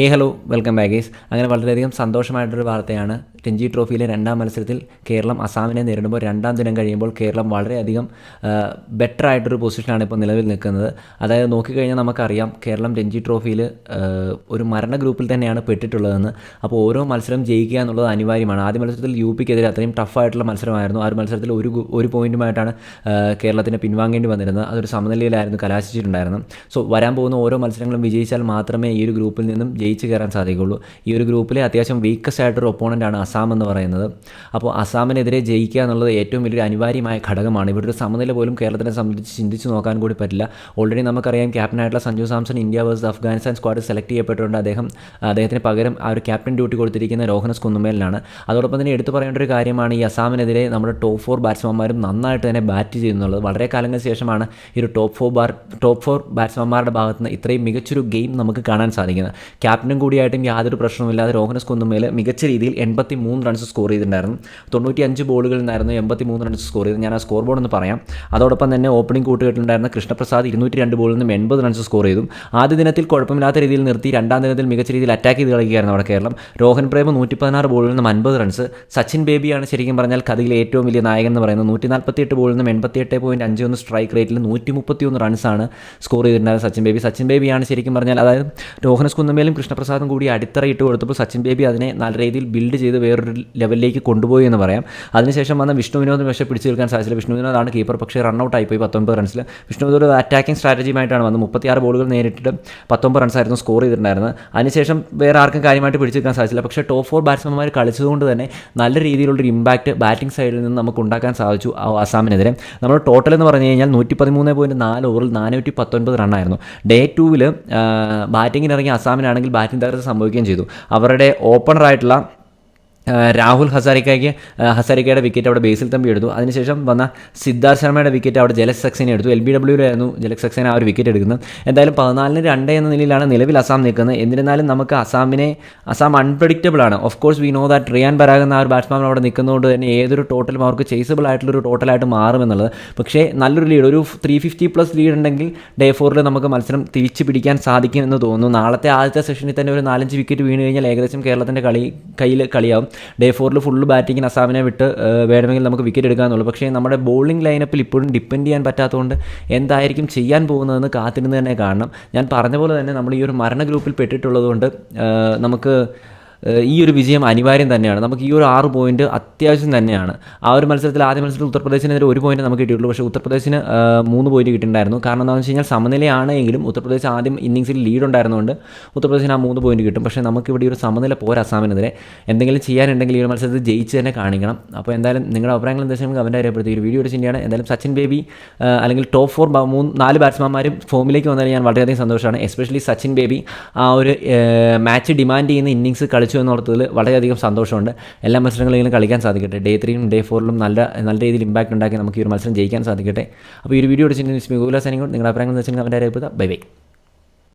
ഹേ hello welcome ബാഗേസ് അങ്ങനെ വളരെയധികം സന്തോഷമായിട്ടൊരു വാർത്തയാണ് രഞ്ജി ട്രോഫിയിലെ രണ്ടാം മത്സരത്തിൽ കേരളം അസാമിനെ നേരിടുമ്പോൾ രണ്ടാം ദിനം കഴിയുമ്പോൾ കേരളം വളരെയധികം ബെറ്റർ ആയിട്ടൊരു പൊസിഷനാണ് ഇപ്പോൾ നിലവിൽ നിൽക്കുന്നത്. അതായത് നോക്കിക്കഴിഞ്ഞാൽ നമുക്കറിയാം കേരളം രഞ്ജി ട്രോഫിയിൽ ഒരു മരണ ഗ്രൂപ്പിൽ തന്നെയാണ് പെട്ടിട്ടുള്ളതെന്ന്. അപ്പോൾ ഓരോ മത്സരം ജയിക്കുക എന്നുള്ളത് അനിവാര്യമാണ്. ആദ്യ മത്സരത്തിൽ യു പിക്കെതിരെ അത്രയും ടഫായിട്ടുള്ള മത്സരമായിരുന്നു. ആ ഒരു മത്സരത്തിൽ ഒരു ഒരു പോയിന്റുമായിട്ടാണ് കേരളത്തിന് പിൻവാങ്ങേണ്ടി വന്നിരുന്നത്. അതൊരു സമനിലയിലായിരുന്നു കലാശിച്ചിട്ടുണ്ടായിരുന്നു സോ വരാൻ പോകുന്ന ഓരോ മത്സരങ്ങളും വിജയിച്ചാൽ മാത്രമേ ഈ ഒരു ഗ്രൂപ്പിൽ നിന്നും ജയിച്ചു കയറാൻ സാധിക്കുകയുള്ളൂ. ഈ ഒരു ഗ്രൂപ്പിലെ അത്യാവശ്യം വീക്കസ്റ്റ് ആയിട്ടൊരു ഒപ്പോണന്റാണ് അസാം എന്ന് പറയുന്നത്. അപ്പോൾ അസാമിനെതിരെ ജയിക്കുക എന്നുള്ളത് ഏറ്റവും വലിയൊരു അനിവാര്യമായ ഘടകമാണ്. ഇവിടെ ഒരു സമനില പോലും കേരളത്തിനെ സംബന്ധിച്ച് ചിന്തിച്ച് നോക്കാൻ കൂടി പറ്റില്ല. ഓൾറെഡി നമുക്കറിയാം ക്യാപ്റ്റനായിട്ടുള്ള Sanju Samson India versus Afghanistan squad select ചെയ്യപ്പെട്ടുകൊണ്ട് അദ്ദേഹം അദ്ദേഹത്തിന് പകരം ആ ഒരു ക്യാപ്റ്റൻ ഡ്യൂട്ടി കൊടുത്തിരിക്കുന്ന രോഹനസ് കുന്നുമേലിനാണ് അതോടൊപ്പം തന്നെ എടുത്തു പറയേണ്ട ഒരു കാര്യമാണ് ഈ അസാമിനെതിരെ നമ്മുടെ ടോപ്പ് ഫോർ ബാറ്റ്സ്മാൻമാരും നന്നായിട്ട് തന്നെ ബാറ്റ് ചെയ്യുന്നുള്ളത് വളരെ കാലങ്ങൾക്ക് ശേഷമാണ് ഈ ഒരു top four bar top four ബാറ്റ്സ്മാന്മാരുടെ ഭാഗത്ത് നിന്ന് ഇത്രയും മികച്ചൊരു ഗെയിം നമുക്ക് കാണാൻ സാധിക്കുന്നത്. ക്യാപ്റ്റനും കൂടിയായിട്ടും യാതൊരു പ്രശ്നവുമില്ലാതെ രോഹനസ് കുന്നുമേൽ മികച്ച രീതിയിൽ എൺപത്തി മൂന്ന് റൺസ് സ്കോർ ചെയ്തിട്ടുണ്ടായിരുന്നു. തൊണ്ണൂറ്റി അഞ്ച് ബോളുകളിൽ നിന്നായിരുന്നു എൺപത്തി മൂന്ന് റൺസ് സ്കോർ ചെയ്ത് ഞാൻ ആ സ്കോർ ബോർഡ് ഒന്ന് പറയാം. അതോടൊപ്പം തന്നെ ഓപ്പണിംഗ് കൂട്ടുകെട്ടിലുണ്ടായിരുന്ന കൃഷ്ണപ്രസാദ് ഇരുന്നൂറ്റി രണ്ട് ബോളിൽ നിന്നും എൺപത് റൺസ് സ്കോർ ചെയ്തു. ആദ്യ ദിനത്തിൽ കുഴപ്പമില്ലാത്ത രീതിയിൽ നിർത്തി. രണ്ടാം ദിനത്തിൽ മികച്ച രീതിയിൽ അറ്റാക്ക് ചെയ്ത് കളിക്കുകയായിരുന്നു അവിടെ കേരളം. രോഹൻ പ്രേമ നൂറ്റി പതിനാറ് ബോളിൽ നിന്നും അൻപത് റൺസ് സച്ചിൻ ബേബിയാണ് ശരിക്കും പറഞ്ഞാൽ കഥയിലെ ഏറ്റവും വലിയ നായകൻ എന്ന് പറയുന്നത്. നൂറ്റി നാൽപ്പത്തി എട്ട് ബോളിൽ നിന്നും എൺപത്തി എട്ട് പോയിന്റ് അഞ്ച് ഒന്ന് സ്ട്രൈക്ക് റേറ്റിൽ നൂറ്റി ഒന്ന് റൺസാണ് സ്കോർ ചെയ്തിട്ടുണ്ടായിരുന്നത് സച്ചിൻ ബേബി. സച്ചിൻ ബേബിയാണ് ശരിക്കും പറഞ്ഞാൽ അതായത് രോഹനസ് കുന്നമേലും കൃഷ്ണപ്രസാദും കൂടി അടിത്തറ ഇട്ട് കൊടുത്തപ്പോൾ സച്ചിൻ ബേബി അതിനെ നല്ല രീതിയിൽ ബിൽഡ് ചെയ്ത് വേറൊരു ലെവലിലേക്ക് കൊണ്ടുപോയി എന്ന് പറയാം. അതിനുശേഷം വന്ന വിഷ്ണു വിനോദിന് പക്ഷേ പിടിച്ചു നിൽക്കാൻ സാധിച്ചില്ല. വിഷ്ണു വിനോദാണ് കീപ്പർ പക്ഷേ റണ്ണൗട്ട് ആയിപ്പോയി പത്തൊമ്പത് റൺസിൽ വിഷ്ണു വിനോദ് ഒരു അറ്റാക്കിംഗ് സ്ട്രാറ്റജിയുമായിട്ടാണ് വന്നത്. മുപ്പത്തിയാറ് ബോളുകൾ നേരിട്ടിട്ട് പത്തൊമ്പത് റൺസായിരുന്നു സ്കോർ ചെയ്തിട്ടുണ്ടായിരുന്നത്. അതിനുശേഷം വേറെ ആർക്കും കാര്യമായിട്ട് പിടിച്ചു നിൽക്കാൻ സാധിച്ചില്ല. പക്ഷേ ടോപ്പ് ഫോർ ബാറ്റ്സ്മാൻമാർ കളിച്ചതുകൊണ്ട് തന്നെ നല്ല രീതിയിലുള്ളൊരു ഇമ്പാക്റ്റ് ബാറ്റിംഗ് സൈഡിൽ നിന്ന് നമുക്ക് ഉണ്ടാക്കാൻ സാധിച്ചു അസാമിനെതിരെ. നമ്മൾ ടോട്ടൽ എന്ന് പറഞ്ഞു കഴിഞ്ഞാൽ നൂറ്റി പതിമൂന്ന് പോയിന്റ് നാല് ഓവറിൽ നാനൂറ്റി പത്തൊൻപത് റണ്ണായിരുന്നു ഡേ ടൂവിൽ ബാറ്റിങ്ങിനിറങ്ങിയ അസാമിനാണെങ്കിൽ ബാറ്റിംഗ് തകർച്ച സംഭവിക്കുകയും ചെയ്തു. അവരുടെ ഓപ്പണറായിട്ടുള്ള രാഹുൽ ഹസാരിക്കയ്ക്ക് ഹസാരിക്കയുടെ വിക്കറ്റ് അവിടെ ബേസിൽ തമ്പി എടുത്തു. അതിനുശേഷം വന്ന സിദ്ധാർത്ഥ് ശർമ്മയുടെ വിക്കറ്റ് അവിടെ ജലക് സക്സേന എടുത്തു. എൽ ബി ഡബ്ല്യൂലായിരുന്നു ജലക് സക്സേന ആ ഒരു വിക്കറ്റ് എടുക്കുന്നത്. എന്തായാലും പതിനാലിന് രണ്ട് എന്ന നിലയിലാണ് നിലവിൽ അസാം നിൽക്കുന്നത്. എന്നിരുന്നാലും നമുക്ക് അസാമിനെ അസാം അൺപ്രഡിക്റ്റബിൾ ആണ്. Of course we know that Riyan എന്ന ആ ഒരു ബാറ്റ്സ്മാൻ അവിടെ നിൽക്കുന്നതുകൊണ്ട് തന്നെ ഏതൊരു ടോട്ടലും അവർക്ക് ചേസബിൾ ആയിട്ടുള്ളൊരു ടോട്ടലായിട്ട് മാറുമെന്നുള്ളത് പക്ഷേ നല്ലൊരു ലീഡ് ഒരു ത്രീ ഫിഫ്റ്റി പ്ലസ് ലീഡ് ഉണ്ടെങ്കിൽ ഡേ ഫോറിൽ നമുക്ക് മത്സരം തിരിച്ചു പിടിക്കാൻ സാധിക്കും എന്ന് തോന്നുന്നു. നാളത്തെ ആദ്യത്തെ സെഷനിൽ തന്നെ ഒരു നാലഞ്ച് വിക്കറ്റ് വീണ് കഴിഞ്ഞാൽ ഏകദേശം കേരളത്തിന്റെ കളി കയ്യിൽ കളിയാവും. ഡേ ഫോറിൽ ഫുള്ള് ബാറ്റിങ്ങിന് അസാമിനെ വിട്ട് വേണമെങ്കിൽ നമുക്ക് വിക്കറ്റ് എടുക്കാമെന്നുള്ളൂ പക്ഷേ നമ്മുടെ ബോളിംഗ് ലൈനപ്പിൽ ഇപ്പോഴും ഡിപ്പെൻഡ് ചെയ്യാൻ പറ്റാത്തതുകൊണ്ട് എന്തായിരിക്കും ചെയ്യാൻ പോകുന്നതെന്ന് കാത്തിരുന്ന് തന്നെ കാണണം. ഞാൻ പറഞ്ഞ പോലെ തന്നെ നമ്മൾ ഈ ഒരു മരണ ഗ്രൂപ്പിൽ പെട്ടിട്ടുള്ളതുകൊണ്ട് നമുക്ക് ഈ ഒരു വിജയം അനിവാര്യം തന്നെയാണ്. നമുക്ക് ഈ ഒരു ആറ് പോയിന്റ് അത്യാവശ്യം തന്നെയാണ്. ആ ഒരു മത്സരത്തിൽ ആദ്യ മത്സരത്തിൽ ഉത്തർപ്രദേശിനെതിരെ ഒരു പോയിന്റ് നമുക്ക് കിട്ടിയിട്ടുള്ളൂ. പക്ഷേ ഉത്തർപ്രദേശിന് മൂന്ന് പോയിന്റ് കിട്ടിയിട്ടുണ്ടായിരുന്നു. കാരണം എന്താണെന്ന് വെച്ച് കഴിഞ്ഞാൽ സമനിലയാണെങ്കിലും ഉത്തർപ്രദേശ് ആദ്യം ഇന്നിങ്സിൽ ലീഡ് ഉണ്ടായിരുന്നുകൊണ്ട് ഉത്തർപ്രദേശിന് ആ മൂന്ന് പോയിന്റ് കിട്ടും. പക്ഷേ നമുക്ക് ഇവിടെ ഒരു സമനില പോരാ അസാമിനെതിരെ. എന്തെങ്കിലും ചെയ്യാനുണ്ടെങ്കിൽ ഈ ഒരു മത്സരത്തിൽ ജയിച്ച് തന്നെ കാണിക്കണം. അപ്പോൾ എന്തായാലും നിങ്ങളുടെ അഭിപ്രായങ്ങൾ എന്താ കമന്റ് അറിയപ്പെടുത്തി ഒരു വീഡിയോ ചിന്തയാണ് എന്തായാലും സച്ചിൻ ബേബി അല്ലെങ്കിൽ ടോപ്പ് ഫോർ മൂന്ന് നാല് ബാറ്റ്സ്മാന്മാരും ഫോമിലേക്ക് വന്നതിൽ ഞാൻ വളരെയധികം സന്തോഷമാണ്. എസ്പെഷ്യലി സച്ചിൻ ബേബി ആ ഒരു മാച്ച് ഡിമാൻഡ് ചെയ്യുന്ന ഇന്നിങ്സ് കളിച്ചു എന്നോർത്തതിൽ വളരെയധികം സന്തോഷമുണ്ട്. എല്ലാ മത്സരങ്ങളിലും കളിക്കാൻ സാധിക്കട്ടെ. ഡേ ത്രീയും ഡേ ഫോറിലും നല്ല നല്ല രീതിയിൽ ഇമ്പാക്റ്റ് ഉണ്ടാക്കി നമുക്ക് ഈ ഒരു മത്സരം ജയിക്കാൻ സാധിക്കട്ടെ. അപ്പോൾ ഈ ഒരു വീഡിയോ അടിച്ചിട്ട് മികുല സൈനികോട് നിങ്ങളുടെ അഭിപ്രായങ്ങൾ വെച്ചാൽ അവന്റെ അറിയപ്പെടുക ബൈ ബൈ